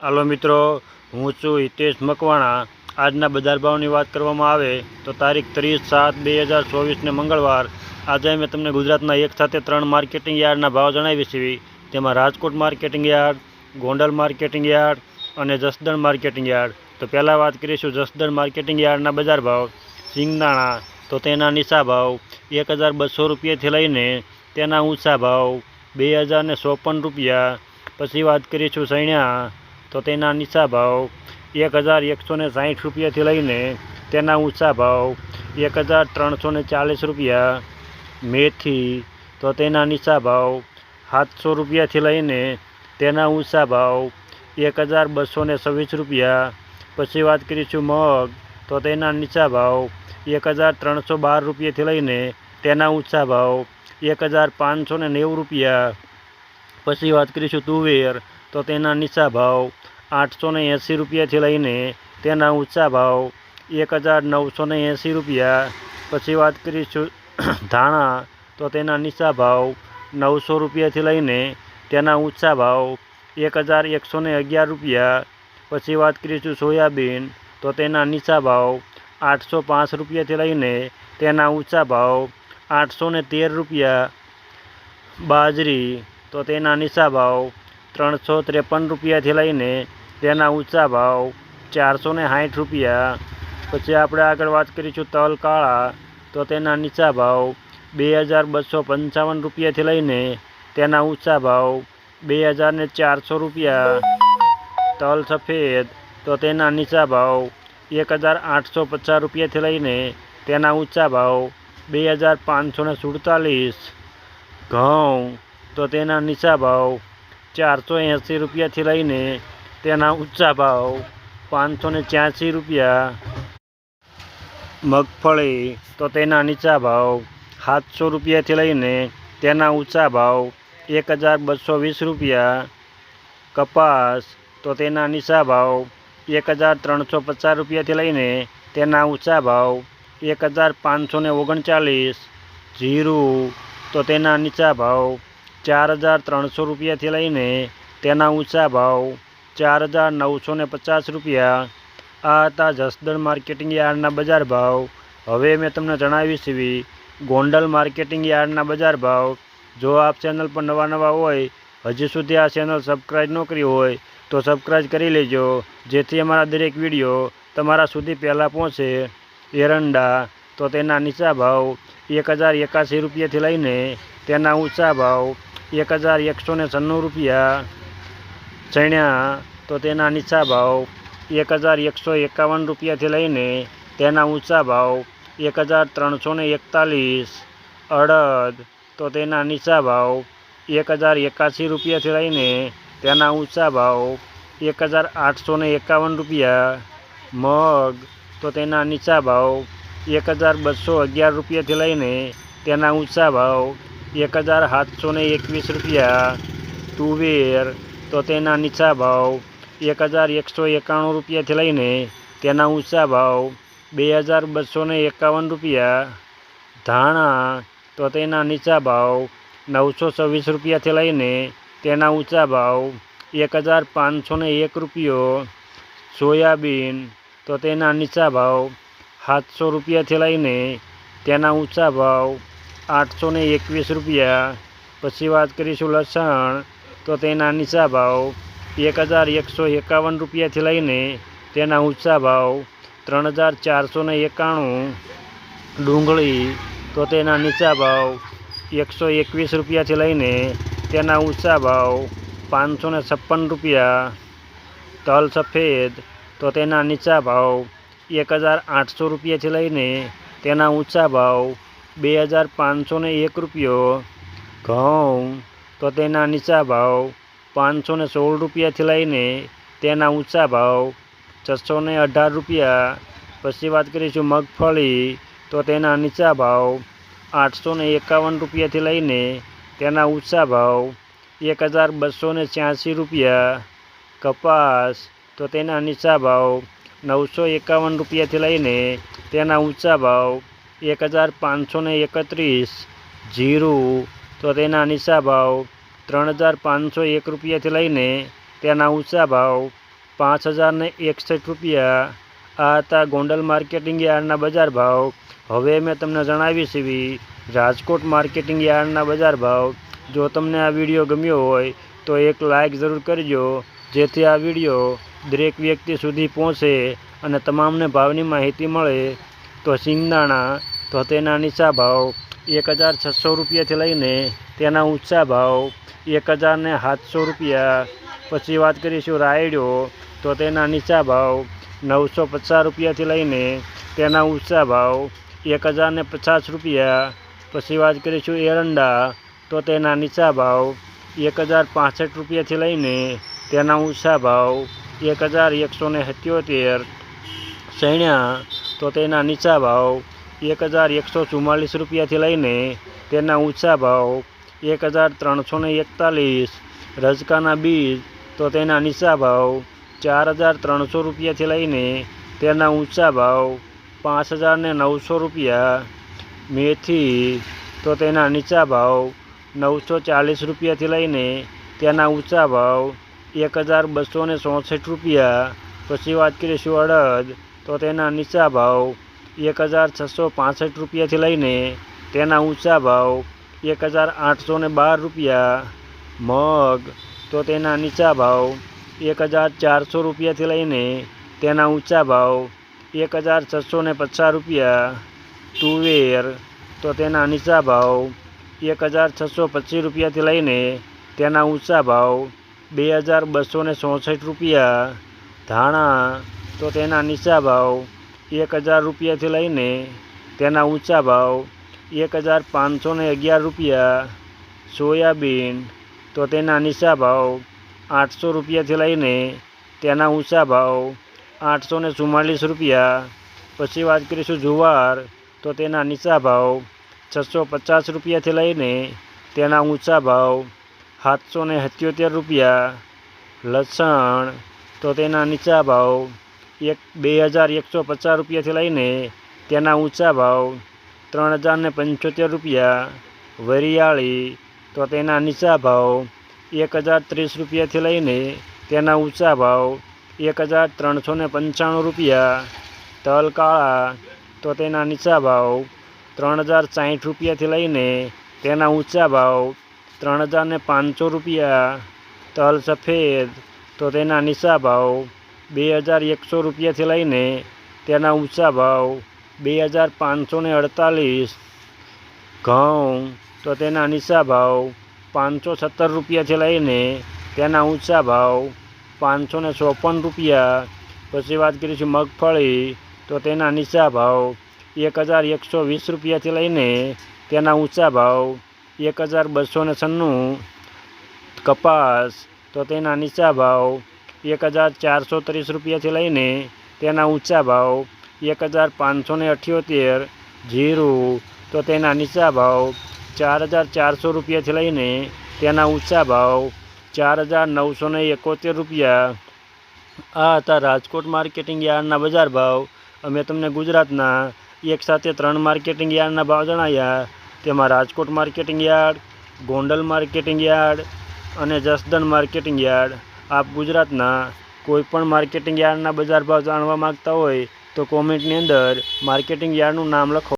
હાલો મિત્રો, હું છું હિતેશ મકવાણા. આજના બજાર ભાવની વાત કરવામાં આવે તો તારીખ ત્રીસ સાત બે હજાર ચોવીસને મંગળવાર. આજે મેં તમને ગુજરાતના એક સાથે ત્રણ માર્કેટિંગ યાર્ડના ભાવ જણાવી છીએ તેમાં Rajkot marketing yard, Gondal marketing yard અને જસદણ માર્કેટિંગ યાર્ડ. તો પહેલાં વાત કરીશું જસદણ માર્કેટિંગ યાર્ડના બજાર ભાવ. સિંગદાણા તો તેના નીચા ભાવ એક હજાર બસો રૂપિયાથી લઈને તેના ઊંચા ભાવ બે હજાર ને ચોપન રૂપિયા. પછી વાત કરીશું સૈણ્યા. તો તેના નીચા ભાવ એક હજાર એકસો ને સાઠ રૂપિયાથી લઈને તેના ઊંચા ભાવ એક હજાર ત્રણસો ને ચાલીસ રૂપિયા મેથી, તો તેના નીચા ભાવ સાતસો રૂપિયાથી લઈને તેના ઊંચા ભાવ એક હજાર બસો ને છવ્વીસ રૂપિયા. પછી વાત કરીશું મગ, તો તેના નીચા ભાવ એક હજાર ત્રણસો બાર રૂપિયાથી લઈને તેના ઊંચા ભાવ એક હજાર પાંચસો ને નેવું રૂપિયા. પછી વાત કરીશું તુવેર, તો તેના નીચા ભાવ આઠસો ને એંસી રૂપિયાથી લઈને તેના ઊંચા ભાવ એક હજાર નવસો ને એંસી રૂપિયા. પછી વાત કરીશું ધાણા, તો તેના નીચા ભાવ નવસો રૂપિયાથી લઈને તેના ઊંચા ભાવ એક હજાર એકસો ને અગિયાર રૂપિયા. પછી વાત કરીશું સોયાબીન, તો તેના નીચા ભાવ આઠસો પાંચ રૂપિયાથી લઈને તેના ઊંચા ભાવ આઠસો ને તેર રૂપિયા. બાજરી, તો તેના નીચા ભાવ ત્રણસો ત્રેપન રૂપિયાથી લઈને તેના ઊંચા ભાવ ચારસો ને સાઠ રૂપિયા. પછી આપણે આગળ વાત કરીશું તલ કાળા, તો તેના નીચા ભાવ બે હજાર બસો પંચાવન રૂપિયાથી લઈને તેના ઊંચા ભાવ બે હજાર ને ચારસો રૂપિયા. તલ સફેદ, તો તેના નીચા ભાવ એક હજાર આઠસો પચાસ રૂપિયાથી લઈને તેના ઊંચા ભાવ બે હજાર પાંચસો ને સુડતાલીસ. ઘઉં, તો તેના નીચા ભાવ ચારસો એંસી રૂપિયાથી લઈને તેના ઊંચા ભાવ પાંચસો ને ચ્યાસી રૂપિયા. મગફળી તો તેના નીચા ભાવ સાતસો રૂપિયાથી લઈને તેના ઊંચા ભાવ એક હજાર બસો વીસ રૂપિયા. કપાસ તો તેના નીચા ભાવ એક હજાર ત્રણસો પચાસ રૂપિયાથી લઈને તેના ઊંચા ભાવ એક હજાર પાંચસો ને ઓગણચાલીસ. જીરું તો તેના નીચા ભાવ ચાર હજાર ત્રણસો રૂપિયાથી લઈને તેના ઊંચા ભાવ ચાર હજાર નવસો ને પચાસ રૂપિયા. આ હતા જસદણ માર્કેટિંગ યાર્ડના બજાર ભાવ. હવે મેં તમને જણાવી છે, ગોંડલ માર્કેટિંગ યાર્ડના બજાર ભાવ. જો આપ ચેનલ પર નવા નવા હોય, હજી સુધી આ ચેનલ સબસ્ક્રાઈબ ન કરી હોય, તો સબસ્ક્રાઈબ કરી લેજો. જેથી અમારા દરેક વીડિયો તમારા સુધી પહેલાં પહોંચે. એરંડા, તો તેના નીચા ભાવ એક હજાર એકાસી રૂપિયાથી લઈને તેના ઊંચા ભાવ એક હજાર એકસો ને છન્નું રૂપિયા. ચણ્યા તો તેના નીચા ભાવ એક હજાર એકસો એકાવન રૂપિયાથી લઈને તેના ઊંચા ભાવ એક હજાર ત્રણસો ને એકતાલીસ અડદ તો તેના નીચા ભાવ એક હજાર એકાસી રૂપિયાથી લઈને તેના ઊંચા ભાવ એક હજાર આઠસો ને એકાવન રૂપિયા મગ તો તેના નીચા ભાવ એક હજાર બસો અગિયાર રૂપિયાથી લઈને તેના ઊંચા ભાવ એક હજાર સાતસો એકવીસ રૂપિયા તુવેર તો તેના નીચા ભાવ એક હજાર એકસો એકાણું રૂપિયાથી લઈને તેના ઊંચા ભાવ બે હજાર બસો એકાવન રૂપિયા. ધાણા તો તેના નીચા ભાવ નવસો છવ્વીસ રૂપિયાથી લઈને તેના ઊંચા ભાવ એક હજાર પાંચસો એક રૂપિયો. સોયાબીન તો તેના નીચા ભાવ સાતસો રૂપિયાથી લઈને તેના ઊંચા ભાવ આઠસો એકવીસ રૂપિયા. પછી વાત કરીશું લસણ. તો તેના નીચા ભાવ એક હજાર એકસો એકાવન રૂપિયાથી લઈને તેના ઊંચા ભાવ ત્રણ હજાર ચારસો ને એકાણું ડુંગળી, તો તેના નીચા ભાવ એકસો એકવીસ રૂપિયાથી લઈને તેના ઊંચા ભાવ પાંચસો ને છપ્પન રૂપિયા. તલ સફેદ, તો તેના નીચા ભાવ એક હજાર આઠસો રૂપિયાથી લઈને તેના ઊંચા ભાવ બે હજાર પાંચસો ને એક રૂપિયો. ઘઉં તો તેના નીચા ભાવ પાંચસો ને સોળ રૂપિયાથી લઈને તેના ઊંચા ભાવ છસો ને અઢાર રૂપિયા. પછી વાત કરીશું મગફળી, તો તેના નીચા ભાવ આઠસો ને એકાવન રૂપિયાથી લઈને તેના ઊંચા ભાવ એક હજાર બસો ને છ્યાસી રૂપિયા. કપાસ, તો તેના નીચા ભાવ નવસો એકાવન રૂપિયાથી લઈને તેના ઊંચા ભાવ એક હજાર પાંચસો એકત્રીસ. જીરું તો તેના નીચા ભાવ ત્રણ હજાર પાંચસો એક રૂપિયાથી લઈને તેના ઊંચા ભાવ પાંચ હજારને એકસઠ રૂપિયા. આ હતા ગોંડલ માર્કેટિંગ યાર્ડના બજાર ભાવ. હવે મેં તમને જણાવી એવી રાજકોટ માર્કેટિંગ યાર્ડના બજાર ભાવ. જો તમને આ વીડિયો ગમ્યો હોય તો એક લાઇક જરૂર કરજો, જેથી આ વીડિયો દરેક વ્યક્તિ સુધી પહોંચે અને તમામને ભાવની માહિતી મળે. તો સિંગદાણા, તો તેના નીચા ભાવ એક હજાર છસો રૂપિયાથી લઈને તેના ઊંચા ભાવ એક હજારને સાતસો રૂપિયા. પછી વાત કરીશું રાયડો, તો તેના નીચા ભાવ નવસો પચાસ રૂપિયાથી લઈને તેના ઊંચા ભાવ એક હજારને પચાસ રૂપિયા. પછી વાત કરીશું એરંડા, તો તેના નીચા ભાવ એક હજાર પાસઠ રૂપિયાથી લઈને તેના ઊંચા ભાવ એક હજાર એકસો ને સત્યોતેર. સૈણ્યા, તો તેના નીચા ભાવ એક હજાર એકસો ચુમ્માલીસ રૂપિયાથી લઈને તેના ઊંચા ભાવ એક હજાર ત્રણસો એકતાલીસ, રજકાના બીજ તો તેના નીચા ભાવ ચાર હજાર ત્રણસો રૂપિયાથી લઈને તેના ઊંચા ભાવ પાંચ હજાર નવસો રૂપિયા, મેથી તો તેના નીચા ભાવ નવસો ચાલીસ રૂપિયાથી લઈને તેના ઊંચા ભાવ એક હજાર બસો ચોસઠ રૂપિયા. પછી વાત કરીશું અડદ તો તેના નીચા ભાવ એક હજાર છસો પાસઠ રૂપિયાથી લઈને તેના ઊંચા ભાવ એક હજાર આઠસો ને બાર રૂપિયા મગ તો તેના નીચા ભાવ એક હજાર ચારસો રૂપિયાથી લઈને તેના ઊંચા ભાવ એક હજાર છસો ને પચાસ રૂપિયા તુવેર તો તેના નીચા ભાવ એક હજાર છસો પચીસ રૂપિયાથી લઈને તેના ઊંચા ભાવ બે હજાર બસો ને ચોસઠ રૂપિયા ધાણા તો તેના નીચા ભાવ એક હજાર રૂપિયાથી લઈને તેના ઊંચા ભાવ એક હજાર પાંચસો અગિયાર રૂપિયા, સોયાબીન તો તેના નીચા ભાવ આઠસો રૂપિયાથી લઈને તેના ઊંચા ભાવ આઠસો ને ચુમ્માલીસ રૂપિયા. પછી વાત કરીશું જુવાર તો તેના નીચા ભાવ છસો પચાસ રૂપિયાથી લઈને તેના ઊંચા ભાવ સાતસો ને રૂપિયા. લસણ તો તેના નીચા ભાવ એક બે હજાર એકસો પચાસ રૂપિયાથી લઈને તેના ઊંચા ભાવ ત્રણ હજાર ને પંચોતેર રૂપિયા, વરિયાળી તો તેના નીચા ભાવ એક હજાર ત્રીસ રૂપિયાથી લઈને તેના ઊંચા ભાવ એક હજાર ત્રણસો ને પંચાણું રૂપિયા તલ કાળા તો તેના નીચા ભાવ ત્રણ હજાર સાઠ રૂપિયાથી લઈને તેના ઊંચા ભાવ ત્રણ હજાર ને પાંચસો રૂપિયા, તલ સફેદ તો તેના નીચા ભાવ બે હજાર એકસો રૂપિયાથી લઈને તેના ઊંચા ભાવ બે હજાર પાંચસો અડતાલીસ ઘઉં તો તેના નીચા ભાવ પાંચસો સત્તર રૂપિયાથી લઈને તેના ઊંચા ભાવ પાંચસો ને ચોપન રૂપિયા. પછી વાત કરીશું મગફળી તો તેના નીચા ભાવ એક હજાર એકસો વીસ રૂપિયાથી લઈને તેના ઊંચા ભાવ એક હજાર બસો ને છન્નું. કપાસ તો તેના નીચા ભાવ એક હજાર ચારસો ત્રીસ રૂપિયાથી લઈને તેના ઊંચા ભાવ એક હજાર પાંચસો ને અઠ્યોતેર જીરું, તો તેના નીચા ભાવ ચાર હજાર ચારસો રૂપિયાથી લઈને તેના ઊંચા ભાવ ચાર હજાર નવસો એકોતેર રૂપિયા. આ હતા રાજકોટ માર્કેટિંગ યાર્ડના બજાર ભાવ. અમે તમને ગુજરાતના એક સાથે ત્રણ માર્કેટિંગ યાર્ડના ભાવ જણાવ્યા તેમાં Rajkot marketing yard, Gondal marketing yard અને જસદન માર્કેટિંગ યાર્ડ. આપ ગુજરાતના કોઈપણ માર્કેટિંગ યાર્ડના બજાર ભાવ જાણવા માગતા હોય તો કોમેન્ટની અંદર માર્કેટિંગ યાર્ડનું નામ લખો.